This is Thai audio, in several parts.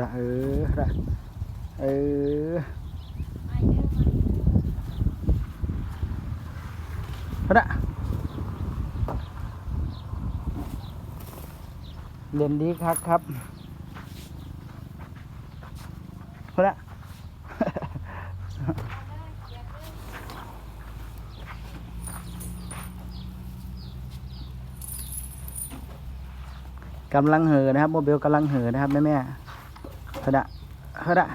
ละเออละเออละเรียนดีครับครับละกำลังเห่อนะครับโมเบลกำลังเห่อนะครับแม่แม่ เฮดะเฮดะ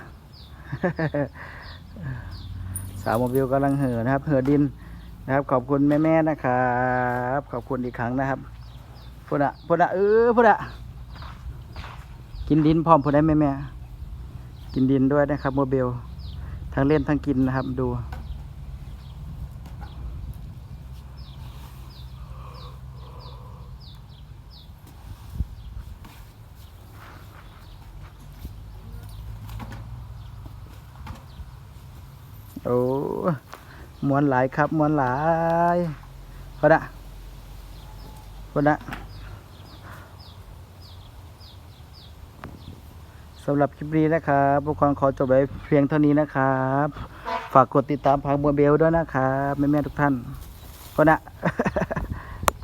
สาวโมบิลกำลังเห่อนะครับ เห่อดินนะครับ ขอบคุณแม่ๆนะครับ ขอบคุณอีกครั้งนะครับพุทธะพุทธะเออพุทธะกินดินพร้อมพุดะแม่แม่ๆกินดินด้วยนะครับโมเบลทั้งเล่นทั้งกินนะครับดู โอ้มวนหลายครับมวนหลายพอดะพอดะสำหรับคลิปนี้นะครับพวกคนขอจบไว้เพียงเท่านี้นะครับ ฝากกดติดตามพังบัวเบลด้วยนะครับแม่ๆทุกท่านพอดะ